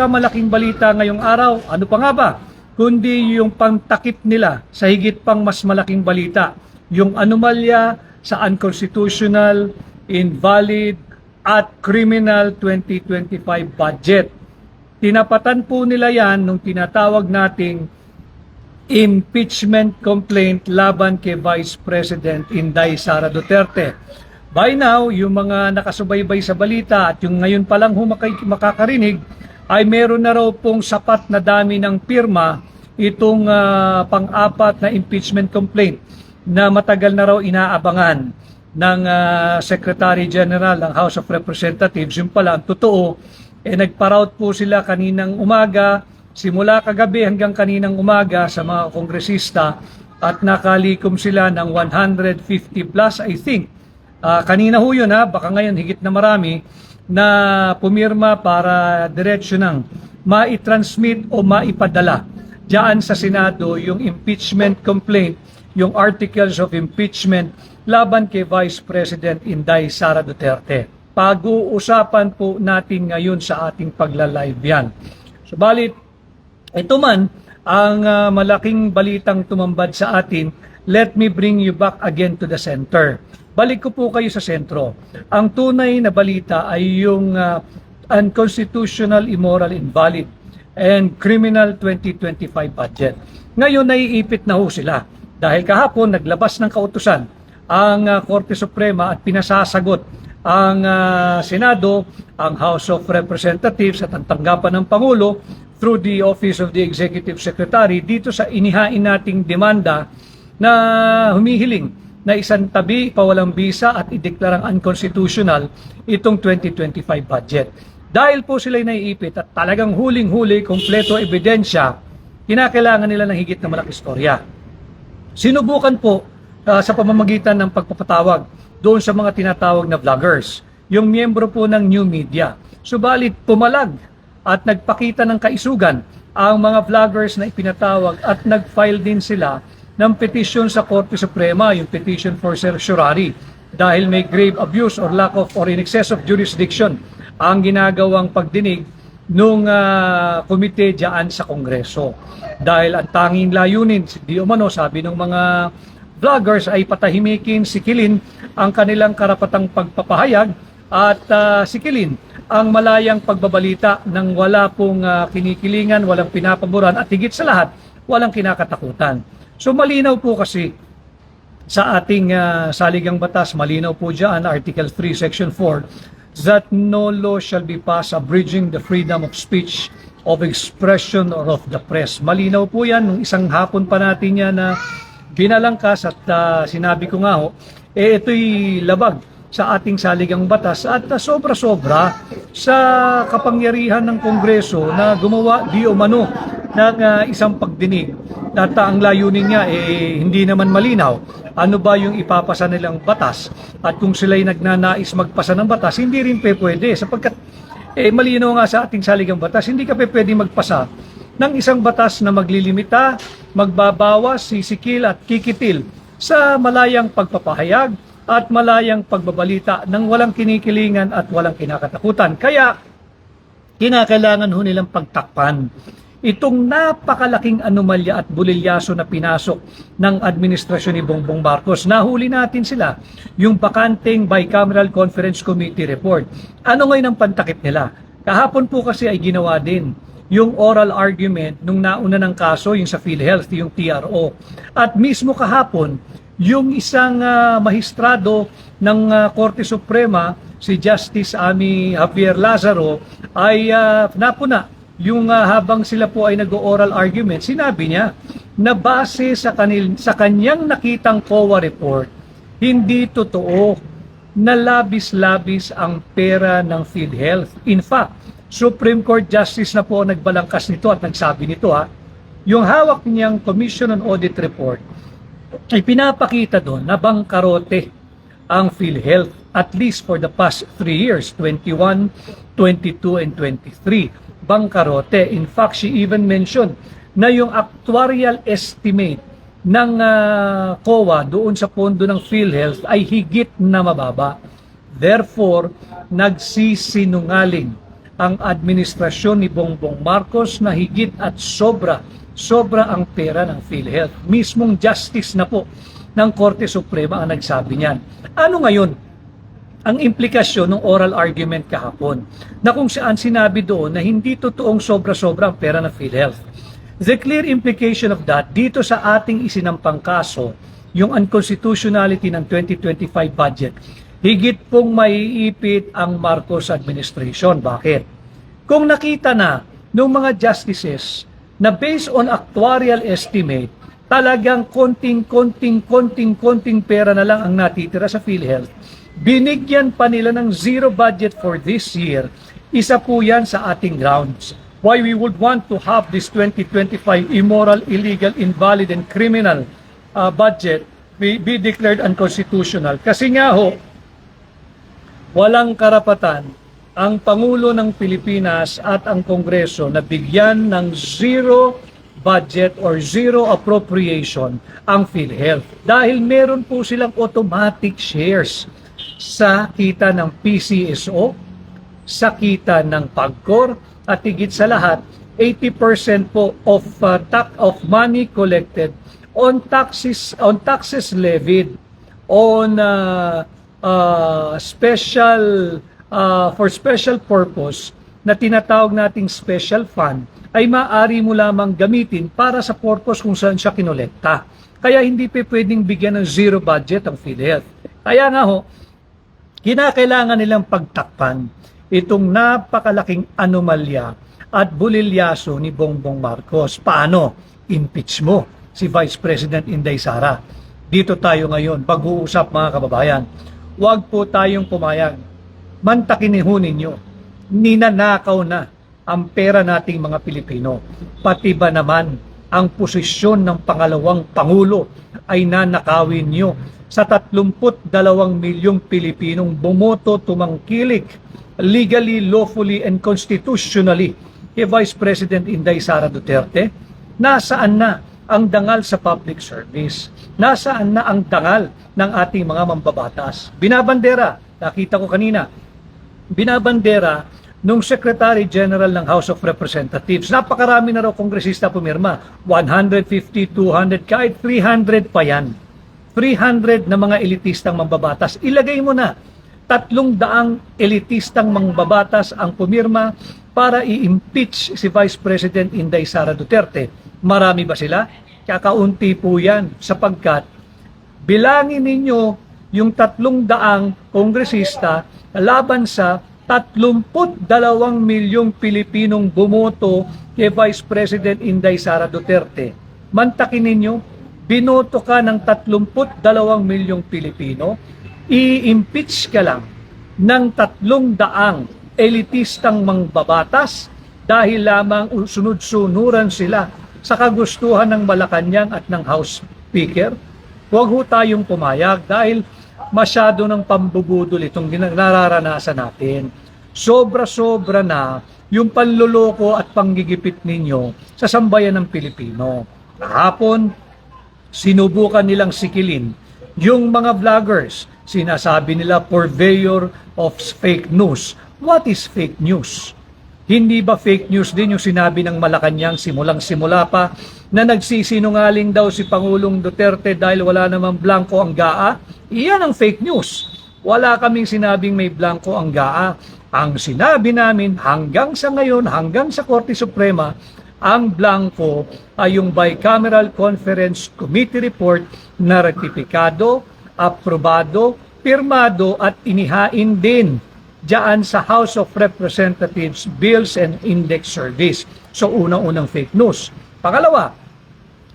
pinakamalaking balita ngayong araw, ano pa nga ba? Kundi yung pangtakip nila sa higit pang mas malaking balita. Yung anomalya sa unconstitutional, invalid, at criminal 2025 budget. Tinapatan po nila yan nung tinatawag nating impeachment complaint laban kay Vice President Inday Sara Duterte. By now, yung mga nakasubaybay sa balita at yung ngayon pa lang humakay, makakarinig ay meron na raw pong sapat na dami ng pirma itong ah, pang-apat na impeachment complaint na matagal na raw inaabangan ng ah, Secretary General ng House of Representatives. Yung pala, ang totoo, eh, nagparout po sila kaninang umaga, simula kagabi hanggang kaninang umaga sa mga kongresista at nakalikom sila ng 150 plus, I think. Ah, kanina ho yun ha, baka ngayon higit na marami na pumirma para diretsyo ng maitransmit o maipadala diyan sa Senado yung impeachment complaint, yung articles of impeachment laban kay Vice President Inday Sara Duterte. Pag-uusapan po natin ngayon sa ating pagla-live yan. Subalit, ito man ang ah, malaking balitang tumambad sa atin, let me bring you back again to the center. Balik ko po kayo sa sentro. Ang tunay na balita ay yung ah, unconstitutional, immoral, invalid and criminal 2025 budget. Ngayon naiipit na ho sila dahil kahapon naglabas ng kautusan ang ah, Korte Suprema at pinasasagot ang ah, Senado, ang House of Representatives at ang tanggapan ng Pangulo through the Office of the Executive Secretary dito sa inihain nating demanda na humihiling na isang tabi, pawalang bisa at ideklarang unconstitutional itong 2025 budget. Dahil po sila'y naiipit at talagang huling-huli, kompleto ebidensya, kinakailangan nila ng higit na malaking istorya. Sinubukan po ah, sa pamamagitan ng pagpapatawag doon sa mga tinatawag na vloggers, yung miyembro po ng new media. Subalit pumalag at nagpakita ng kaisugan ang mga vloggers na ipinatawag at nag-file din sila ng petition sa Korte Suprema, yung petition for certiorari dahil may grave abuse or lack of or in excess of jurisdiction ang ginagawang pagdinig nung ah, komite diyan sa Kongreso. Dahil ang tanging layunin, di umano sabi ng mga vloggers ay patahimikin, sikilin ang kanilang karapatang pagpapahayag at ah, sikilin ang malayang pagbabalita ng wala pong ah, kinikilingan, walang pinapaboran at higit sa lahat, walang kinakatakutan. So malinaw po kasi sa ating ah, saligang batas, malinaw po dyan, Article 3, Section 4, that no law shall be passed abridging the freedom of speech, of expression, or of the press. Malinaw po yan, nung isang hapon pa natin yan na binalangkas at ah, sinabi ko nga ho, eh ito'y labag sa ating saligang batas at sobra-sobra sa kapangyarihan ng Kongreso na gumawa di o mano ng ah, isang pagdinig. At ah, ang layunin niya eh hindi naman malinaw ano ba yung ipapasa nilang batas at kung sila'y nagnanais magpasa ng batas hindi rin pe pwede sapagkat eh malinaw nga sa ating saligang batas hindi ka pe pwede magpasa ng isang batas na maglilimita, magbabawas, sisikil at kikitil sa malayang pagpapahayag at malayang pagbabalita ng walang kinikilingan at walang kinakatakutan. Kaya kinakailangan ho nilang pagtakpan itong napakalaking anomalya at bulilyaso na pinasok ng administrasyon ni Bongbong Marcos. Nahuli natin sila, yung bakanteng Bicameral Conference Committee report. Ano ngayon ang pantakip nila? Kahapon po kasi ay ginawa din yung oral argument nung nauna ng kaso, yung sa PhilHealth, yung TRO. At mismo kahapon, yung isang ah, mahistrado ng ah, Korte Suprema, si Justice Ami Javier Lazaro, ay ah, napuna yung ah, habang sila po ay nag-oral argument, sinabi niya na base sa, kanil, sa kanyang nakitang COA report, hindi totoo na labis-labis ang pera ng PhilHealth. In fact, Supreme Court Justice na po ang nagbalangkas nito at nagsabi nito ha, yung hawak niyang Commission on Audit Report ay pinapakita doon na bangkarote ang PhilHealth at least for the past 3 years, 21, 22, and 23. Bangkarote. In fact, she even mentioned na yung actuarial estimate ng ah, COA doon sa pondo ng PhilHealth ay higit na mababa. Therefore, nagsisinungaling ang administrasyon ni Bongbong Marcos na higit at sobra, sobra ang pera ng PhilHealth. Mismong justice na po ng Korte Suprema ang nagsabi niyan. Ano ngayon ang implikasyon ng oral argument kahapon na kung saan sinabi doon na hindi totoong sobra-sobra ang pera ng PhilHealth. The clear implication of that dito sa ating isinampang kaso, yung unconstitutionality ng 2025 budget, higit pong maiipit ang Marcos administration. Bakit? Kung nakita na ng mga justices na based on actuarial estimate, talagang konting, konting, konting, konting pera na lang ang natitira sa PhilHealth, binigyan pa nila ng zero budget for this year, isa po yan sa ating grounds. Why we would want to have this 2025 immoral, illegal, invalid, and criminal uh, budget be, be declared unconstitutional. Kasi nga ho, walang karapatan ang Pangulo ng Pilipinas at ang Kongreso na bigyan ng zero budget or zero appropriation ang PhilHealth. Dahil meron po silang automatic shares sa kita ng PCSO, sa kita ng PAGCOR, at higit sa lahat, 80% po of uh, tax of money collected on taxes on taxes levied on uh, uh, special uh, for special purpose na tinatawag nating special fund ay maaari mo lamang gamitin para sa purpose kung saan siya kinolekta. Kaya hindi pa pwedeng bigyan ng zero budget ang PhilHealth. Kaya nga ho, kinakailangan nilang pagtakpan itong napakalaking anomalya at bulilyaso ni Bongbong Marcos. Paano? Impeach mo si Vice President Inday Sara. Dito tayo ngayon, pag-uusap mga kababayan. Huwag po tayong pumayag. Mantakiniho ninyo. Ninanakaw na ang pera nating mga Pilipino. Pati ba naman ang posisyon ng pangalawang Pangulo ay nanakawin nyo sa 32 milyong Pilipinong bumoto tumangkilik legally, lawfully, and constitutionally kay Vice President Inday Sara Duterte? Nasaan na ang dangal sa public service? Nasaan na ang dangal ng ating mga mambabatas? Binabandera, nakita ko kanina, binabandera nung Secretary General ng House of Representatives. Napakarami na raw kongresista pumirma. 150, 200, kahit 300 pa yan. 300 na mga elitistang mambabatas. Ilagay mo na, tatlong daang elitistang mambabatas ang pumirma para i-impeach si Vice President Inday Sara Duterte. Marami ba sila? Kakaunti po yan sapagkat bilangin ninyo yung tatlong daang kongresista laban sa 32 milyong Pilipinong bumoto kay Vice President Inday Sara Duterte. Mantakin ninyo, binoto ka ng 32 milyong Pilipino, i-impeach ka lang ng tatlong daang elitistang mangbabatas dahil lamang sunod-sunuran sila sa kagustuhan ng Malacanang at ng House Speaker. Huwag ho tayong pumayag dahil masyado ng pambubudol itong nararanasan natin. Sobra-sobra na yung panluloko at panggigipit ninyo sa sambayan ng Pilipino. Kahapon, sinubukan nilang sikilin yung mga vloggers. Sinasabi nila purveyor of fake news. What is fake news? Hindi ba fake news din yung sinabi ng Malacanang simulang simula pa na nagsisinungaling daw si Pangulong Duterte dahil wala namang blanco ang GAA? Iyan ang fake news. Wala kaming sinabing may blanco ang GAA. Ang sinabi namin hanggang sa ngayon, hanggang sa Korte Suprema, ang blanco ay yung Bicameral Conference Committee Report na ratifikado, aprobado, pirmado at inihain din diyan sa House of Representatives Bills and Index Service. So unang-unang fake news. Pangalawa,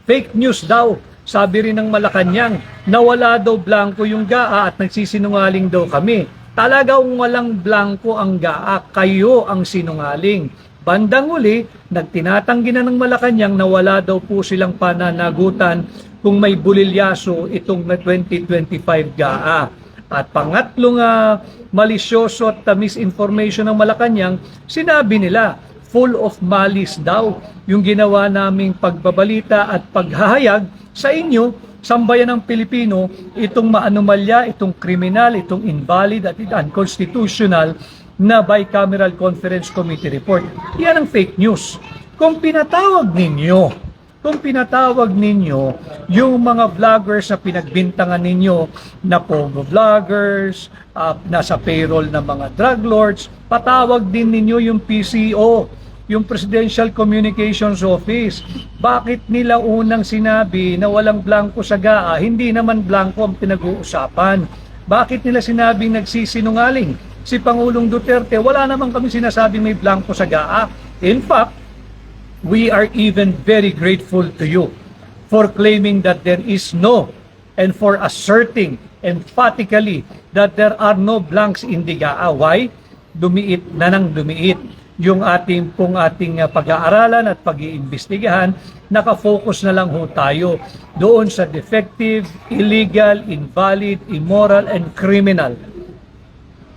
fake news daw. Sabi rin ng Malacanang na wala daw blanco yung GAA at nagsisinungaling daw kami. Talagang walang blanco ang GAA, kayo ang sinungaling. Bandang uli, nagtinatanggi na ng Malacanang na wala daw po silang pananagutan kung may bulilyaso itong 2025 GAA. At pangatlong uh, malisyoso at uh, misinformation ng Malacanang, sinabi nila, full of malice daw yung ginawa naming pagbabalita at paghahayag sa inyo, sambayan ng Pilipino, itong maanomalya, itong kriminal, itong invalid at unconstitutional na bicameral conference committee report. Yan ang fake news. Kung pinatawag ninyo, kung pinatawag ninyo yung mga vloggers na pinagbintangan ninyo na pogo vloggers, ah, nasa payroll ng mga drug lords, patawag din ninyo yung PCO, yung Presidential Communications Office. Bakit nila unang sinabi na walang blanco sa GAA? Hindi naman blanco ang pinag-uusapan. Bakit nila sinabing nagsisinungaling? Si Pangulong Duterte, wala naman kami sinasabing may blanco sa GAA. In fact, we are even very grateful to you for claiming that there is no and for asserting emphatically that there are no blanks in the GAA. Why? Dumiit na nang dumiit yung ating pong ating uh, pag-aaralan at pag-iimbestigahan, nakafocus na lang ho tayo doon sa defective, illegal, invalid, immoral, and criminal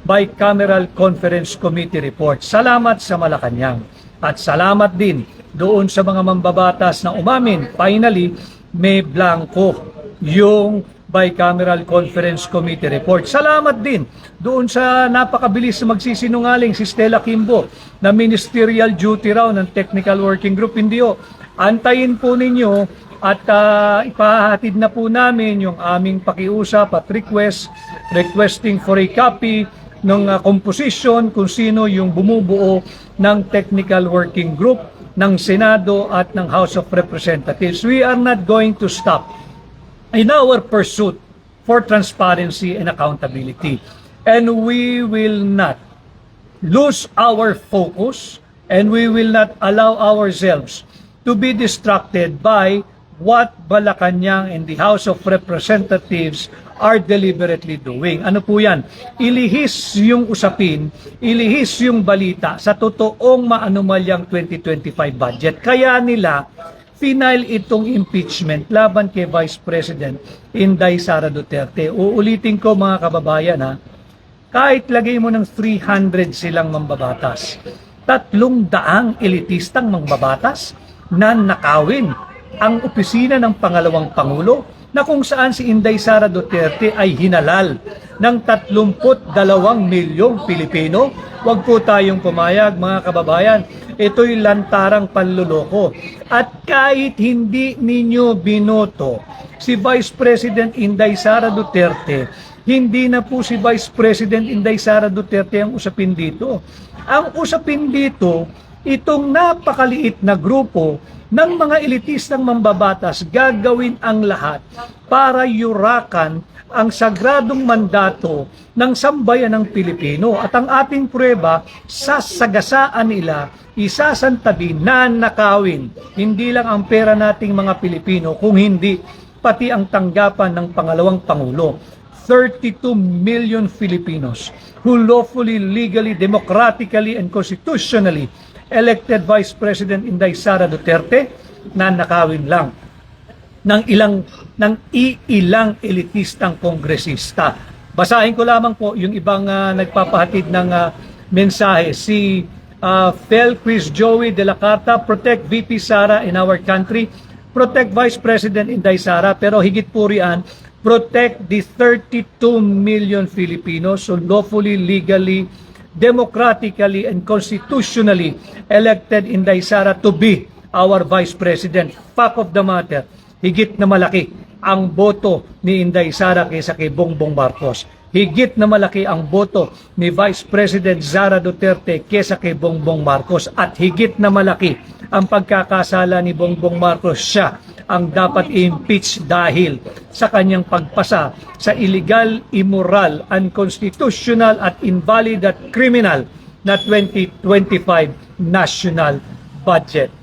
bicameral conference committee report. Salamat sa Malacanang. At salamat din doon sa mga mambabatas na umamin. Finally, may blanco yung bicameral conference committee report. Salamat din doon sa napakabilis na magsisinungaling si Stella Kimbo na ministerial duty raw ng technical working group. Hindi o. Antayin po ninyo at ah, ipahatid na po namin yung aming pakiusap at request requesting for a copy ng ah, composition kung sino yung bumubuo ng technical working group ng Senado at ng House of Representatives. We are not going to stop in our pursuit for transparency and accountability. And we will not lose our focus and we will not allow ourselves to be distracted by what Malacanang and the House of Representatives are deliberately doing. Ano po yan? Ilihis yung usapin, ilihis yung balita sa totoong maanumalyang 2025 budget. Kaya nila final itong impeachment laban kay Vice President Inday Sara Duterte. Uulitin ko mga kababayan ha, kahit lagay mo ng 300 silang mambabatas, tatlong daang elitistang mambabatas na nakawin ang opisina ng pangalawang pangulo na kung saan si Inday Sara Duterte ay hinalal ng 32 milyong Pilipino. Huwag po tayong pumayag mga kababayan. Ito'y lantarang panluloko. At kahit hindi ninyo binoto si Vice President Inday Sara Duterte, hindi na po si Vice President Inday Sara Duterte ang usapin dito. Ang usapin dito, itong napakaliit na grupo ng mga elitistang mambabatas gagawin ang lahat para yurakan ang sagradong mandato ng sambayan ng Pilipino. At ang ating prueba, sasagasaan nila, isasantabi na nakawin, hindi lang ang pera nating mga Pilipino, kung hindi pati ang tanggapan ng pangalawang Pangulo. 32 million Filipinos who lawfully, legally, democratically, and constitutionally elected Vice President Inday Sara Duterte na nakawin lang ng ilang ng iilang elitistang kongresista. Basahin ko lamang po yung ibang ah, nagpapahatid ng ah, mensahe si uh, Fel Chris Joey de la Carta, protect VP Sara in our country, protect Vice President Inday Sara, pero higit po riyan, protect the 32 million Filipinos who lawfully, legally, democratically and constitutionally elected Inday Sara to be our Vice President. Fact of the matter, higit na malaki ang boto ni Inday Sara kaysa kay Bongbong Marcos. Higit na malaki ang boto ni Vice President Sara Duterte kaysa kay Bongbong Marcos at higit na malaki ang pagkakasala ni Bongbong Marcos siya ang dapat i-impeach dahil sa kanyang pagpasa sa illegal, immoral, unconstitutional at invalid at criminal na 2025 national budget.